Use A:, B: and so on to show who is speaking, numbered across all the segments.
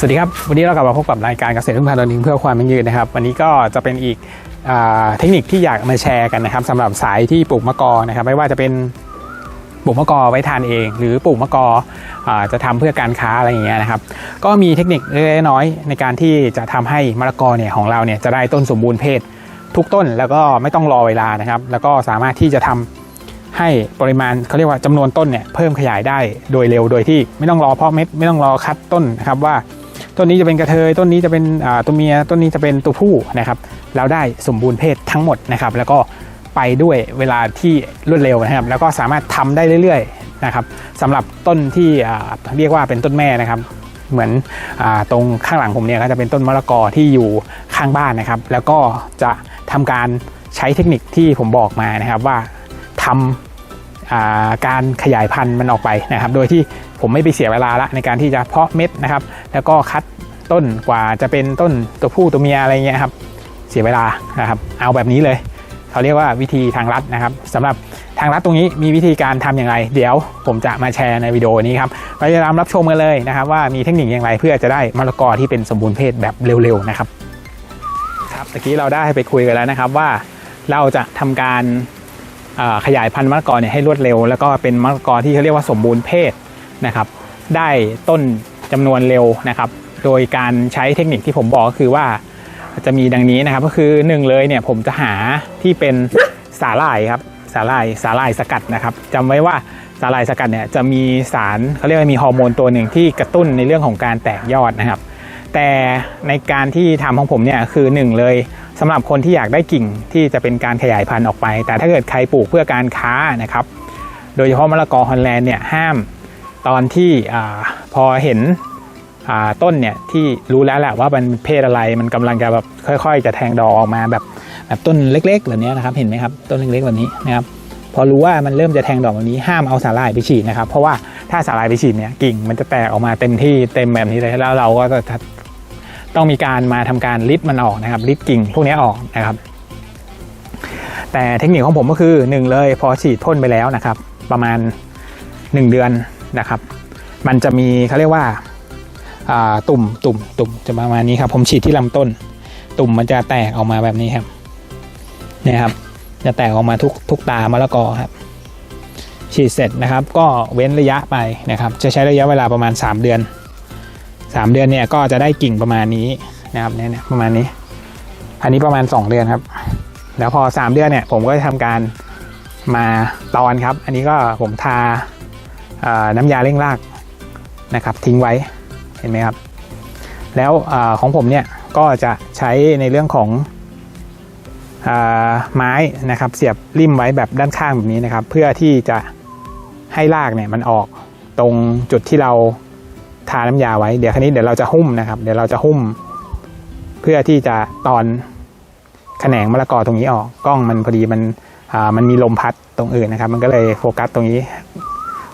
A: สวัสดีครับ วันนี้เรากลับมาพบกับรายการเกษตรทุ่งทานตอนนี้เพื่อความยั่งยืนนะครับ วันนี้ก็จะเป็นอีกอเทคนิคที่อยากมาแชร์กันนะครับสำหรับสายที่ปลูกมะกอนะครับ ไม่ว่าจะเป็นปลูกมะกอไว้ทานเอง หรือปลูกมะกออจะทำเพื่อการค้าอะไรอย่างเงี้ยนะครับ ก็มีเทคนิคเล็กน้อยในการที่จะทำให้มะละกอเนี่ยของเราเนี่ยจะได้ต้นสมบูรณ์เพศทุกต้นแล้วก็ไม่ต้องรอเวลานะครับ แล้วก็สามารถที่จะทำให้ปริมาณเขาเรียกว่าจำนวนต้นเนี่ยเพิ่มขยายได้โดยเร็วโดยที่ไม่ต้องรอเพาะเม็ดไม่ต้องรอคัดต้นนะครับว่า ต้นนี้จะเป็นกระเทยต้นนี้จะเป็นตัวเมียต้นนี้จะเป็นตัวผู้นะครับแล้วได้สมบูรณ์เพศทั้งหมดนะครับ แล้วก็ไปด้วยเวลาที่รวดเร็วนะครับ แล้วก็สามารถทำได้เรื่อยๆนะครับสำหรับต้นที่เรียกว่าเป็นต้นแม่นะครับ เหมือนอตรงข้างหลังผมเนี่ยก็จะเป็นต้นมะละกอที่อยู่ข้างบ้านนะครับ แล้วก็จะทำการใช้เทคนิคที่ผมบอกมานะครับว่าทำอ่า การขยายพันธุ์มันออกไปนะครับ โดยที่ผมไม่ไปเสียเวลาละในการที่จะเพาะเม็ดนะครับ แล้วก็คัดต้นกว่าจะเป็นต้นตัวผู้ตัวเมียอะไรเงี้ยครับ เสียเวลานะครับ เอาแบบนี้เลย เขาเรียกว่าวิธีทางลัดนะครับสำหรับทางลัดตรงนี้มีวิธีการทำอย่างไร เดี๋ยวผมจะมาแชร์ในวิดีโอนี้ครับไปติดตามรับชมกันเลยนะครับ ว่ามีเทคนิคอย่างไรเพื่อจะได้มะละกอที่เป็นสมบูรณ์เพศแบบเร็วๆนะครับครับตะกี้เราได้ไปคุยกันแล้วนะครับว่าเราจะทำการ ขยายพันธุ์มะละกอเนี่ยให้รวดเร็ว แล้วก็เป็นมะละกอที่เขาเรียกว่าสมบูรณ์เพศนะครับ ได้ต้นจำนวนเร็วนะครับ โดยการใช้เทคนิคที่ผมบอกก็คือว่าจะมีดังนี้นะครับ ก็คือหนึ่งเลยเนี่ยผมจะหาที่เป็นสาหร่ายครับสาหร่ายสาหร่ายสกัดนะครับจำไว้ว่าสาหร่ายสกัดเนี่ยจะมีสารเขาเรียกว่ามีฮอร์โมนตัวหนึ่งที่กระตุ้นในเรื่องของการแตกยอดนะครับ แต่ในการที่ทำของผมเนี่ยคือหนึ่งเลยสำหรับคนที่อยากได้กิ่งที่จะเป็นการขยายพันธุ์ออกไป แต่ถ้าเกิดใครปลูกเพื่อการค้านะครับ โดยเฉพาะมะละกอฮอลแลนด์เนี่ยห้ามตอนที่อพอเห็นต้นเนี่ยที่รู้แล้วแหละว่ามันเพศอะไรมันกำลังจะแบบค่อย ๆ จะแทงดอกออกมาแบบแบบต้นเล็ก ๆ แบบนี้นะครับเห็นไหมครับต้นเล็กๆแบบนี้นะครับพอรู้ว่ามันเริ่มจะแทงดอกแบบนี้ห้ามเอาสาหร่ายไปฉีดนะครับ เพราะว่าถ้าสาหร่ายไปฉีดเนี่ยกิ่งมันจะแตกออกมาเต็มที่เต็มแบบนี้เลยแล้วเราก็จะ ต้องมีการมาทำการริดมันออกนะครับริดกิ่งพวกนี้ออกนะครับ แต่เทคนิคของผมก็คือหนึ่งเลยพอฉีดพ่นไปแล้วนะครับ ประมาณ 1 เดือนนะครับ มันจะมีเขาเรียกว่าาตุ่มตุ่มตุ่มจะประมาณนี้ครับ ผมฉีดที่ลำต้น ตุ่มมันจะแตกออกมาแบบนี้ครับเนี่ยครับ จะแตกออกมาทุกทุกตามะละกอครับ ฉีดเสร็จนะครับ ก็เว้นระยะไปนะครับ จะใช้ระยะเวลาประมาณ 3 เดือน 3 เดือนเนี่ยก็จะได้กิ่งประมาณนี้นะครับเนี่ยประมาณนี้ อันนี้ประมาณ 2 เดือนครับ แล้วพอ 3 เดือนเนี่ยผมก็จะทำการมาตอนครับ อันนี้ก็ผมทาน้ำยาเร่งรากนะครับ ทิ้งไว้เห็นไหมครับ แล้วอของผมเนี่ยก็จะใช้ในเรื่องของอไม้นะครับ เสียบริมไว้แบบด้านข้างแบบนี้นะครับ เพื่อที่จะให้รากเนี่ยมันออกตรงจุดที่เรา ทาน้ำยาไว้เดี๋ยวคันนี้เดี๋ยวเราจะหุ้มนะครับ เดี๋ยวเราจะหุ้ม เพื่อที่จะตอนแขนงมะละกอตรงนี้ออกกล้องมันพอดีมันอ่ามันมีลมพัดตรงอื่นนะครับ มันก็เลยโฟกัสตรงนี้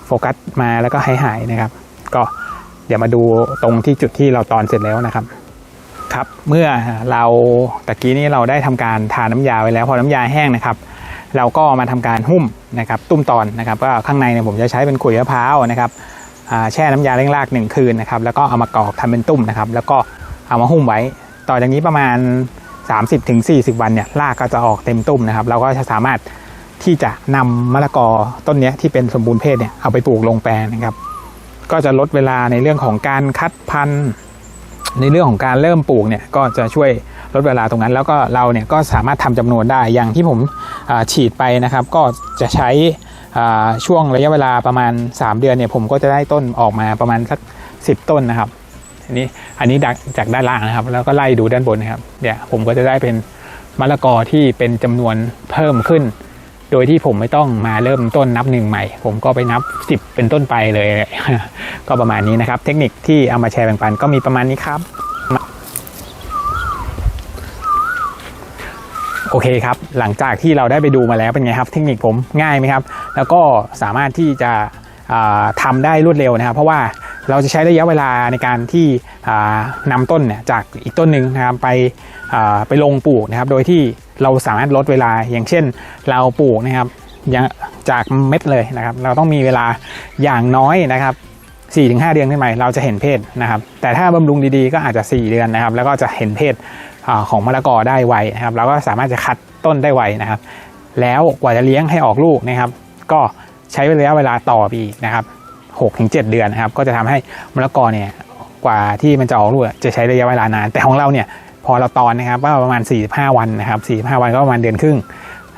A: โฟกัสมาแล้วก็หายหายๆนะครับ ก็เดี๋ยวมาดูตรงที่จุดที่เราตอนเสร็จแล้วนะครับ ครับเมื่อเราตะกี้นี้เราได้ทำการทาน้ำยาไว้แล้ว พอน้ำยาแห้งนะครับ เราก็มาทำการหุ้มนะครับ ตุ้มตอนนะครับ ก็ข้างในเนี่ยผมจะใช้เป็นขุยมะพร้าวนะครับ แช่น้ำยาเร่งรากหนึ่งคืนนะครับแล้วก็เอามากรอกทำเป็นตุ้มนะครับแล้วก็เอามาหุ้มไว้ ต่อจากนี้ประมาณ 30-40ถึง40วันเนี่ยรากก็จะออกเต็มตุ้มนะครับเราก็จะสามารถที่จะนำมะละกอต้นนี้ที่เป็นสมบูรณ์เพศเนี่ยเอาไปปลูกลงแปลงนะครับก็จะลดเวลาในเรื่องของการคัดพันธุ์ ในเรื่องของการเริ่มปลูกเนี่ยก็จะช่วยลดเวลาตรงนั้น แล้วก็เราเนี่ยก็สามารถทำจำนวนได้อย่างที่ผมฉีดไปนะครับ ก็จะใช้ ช่วงระยะเวลาประมาณ 3 เดือนเนี่ยผมก็จะได้ต้นออกมาประมาณสัก 10 ต้นนะครับ อันนี้อันนี้จากด้านล่างนะครับ แล้วก็ไล่ดูด้านบนนะครับเนี่ยผมก็จะได้เป็นมะละกอที่เป็นจำนวนเพิ่มขึ้น โดยที่ผมไม่ต้องมาเริ่มต้นนับหนึ่งใหม่ ผมก็ไปนับ 10 เป็นต้นไปเลย ก็ประมาณนี้นะครับ เทคนิคที่เอามาแชร์แบ่งปันก็มีประมาณนี้ครับ โอเคครับ หลังจากที่เราได้ไปดูมาแล้วเป็นไงครับ เทคนิคผมง่ายไหมครับ แล้วก็สามารถที่จะอ่าทำได้รวดเร็วนะครับ เพราะว่าเราจะใช้ระยะเวลาในการที่อ่านำต้นเนี่ยจากอีกต้นหนึ่งนะครับไปไปลงปลูกนะครับ โดยที่เราสามารถลดเวลาอย่างเช่นเราปลูกนะครับจากเม็ดเลยนะครับ เราต้องมีเวลาอย่างน้อยนะครับ4-5 เดือนขึ้นไปเราจะเห็นเพศนะครับ แต่ถ้าบำรุงดีๆก็อาจจะ 4 เดือนนะครับ แล้วก็จะเห็นเพศ ของมะละกอได้ไวนะครับเราก็สามารถจะคัดต้นได้ไวนะครับ แล้วกว่าจะเลี้ยงให้ออกลูกนะครับ ก็ใช้ระยะเวลาต่อไปอีกนะครับ6-7 เดือนนะครับ ก็จะทำให้มะละกอเนี่ยกว่าที่มันจะออกลูกจะใช้ระยะเวลานาน แต่ของเราเนี่ยพอเราตอนนะครับว่าประมาณ 45 วันนะครับ45 วันก็ประมาณเดือนครึ่ง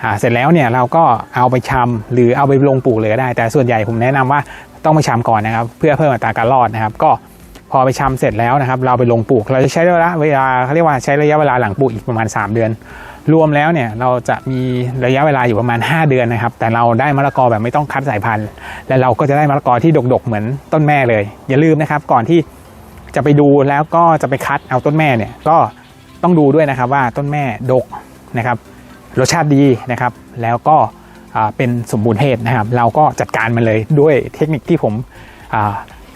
A: อ่าเสร็จแล้วเนี่ยเราก็เอาไปชำหรือเอาไปลงปลูกเลยก็ได้ แต่ส่วนใหญ่ผมแนะนำว่าต้องไปชำก่อนนะครับ เพื่อเพิ่มอัตราการรอดนะครับ ก็ อไปชำเสร็จแล้วนะครับ เราไปลงปลูก เราจะใช้ระยะเวลาเขาเรียกว่าใช้ระยะเวลาหลังปลูกอีกประมาณ 3 เดือน รวมแล้วเนี่ยเราจะมีระยะเวลาอยู่ประมาณ 5 เดือนนะครับ แต่เราได้มะละกอแบบไม่ต้องคัดสายพันธุ์ และเราก็จะได้มะละกอที่ดกๆเหมือนต้นแม่เลย อย่าลืมนะครับ ก่อนที่จะไปดูแล้วก็จะไปคัดเอาต้นแม่เนี่ยก็ต้องดูด้วยนะครับว่าต้นแม่ดกนะครับรสชาติดีนะครับ แล้วก็เป็นสมบูรณ์เพศนะครับ เราก็จัดการมันเลยด้วยเทคนิคที่ผม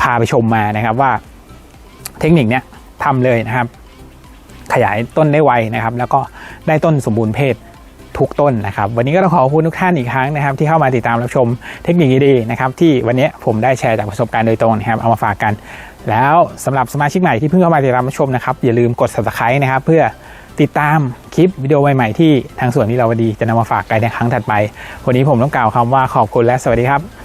A: พาไปชมมานะครับว่า เทคนิคเนี้ยทำเลยนะครับ ขยายต้นได้ไวนะครับ แล้วก็ได้ต้นสมบูรณ์เพศทุกต้นนะครับ วันนี้ก็ต้องขอขอบคุณทุกท่านอีกครั้งนะครับ ที่เข้ามาติดตามรับชมเทคนิคดีๆนะครับ ที่วันนี้ผมได้แชร์จากประสบการณ์โดยตรงนะครับ เอามาฝากกัน แล้วสำหรับสมาชิกใหม่ที่เพิ่งเข้ามาติดตามรับชมนะครับอย่าลืมกด subscribe นะครับ เพื่อติดตามคลิปวิดีโอใหม่ๆที่ทางส่วนที่เราดีจะนำมาฝากกันในครั้งถัดไป วันนี้ผมต้องกล่าวคำว่าขอบคุณและสวัสดีครับ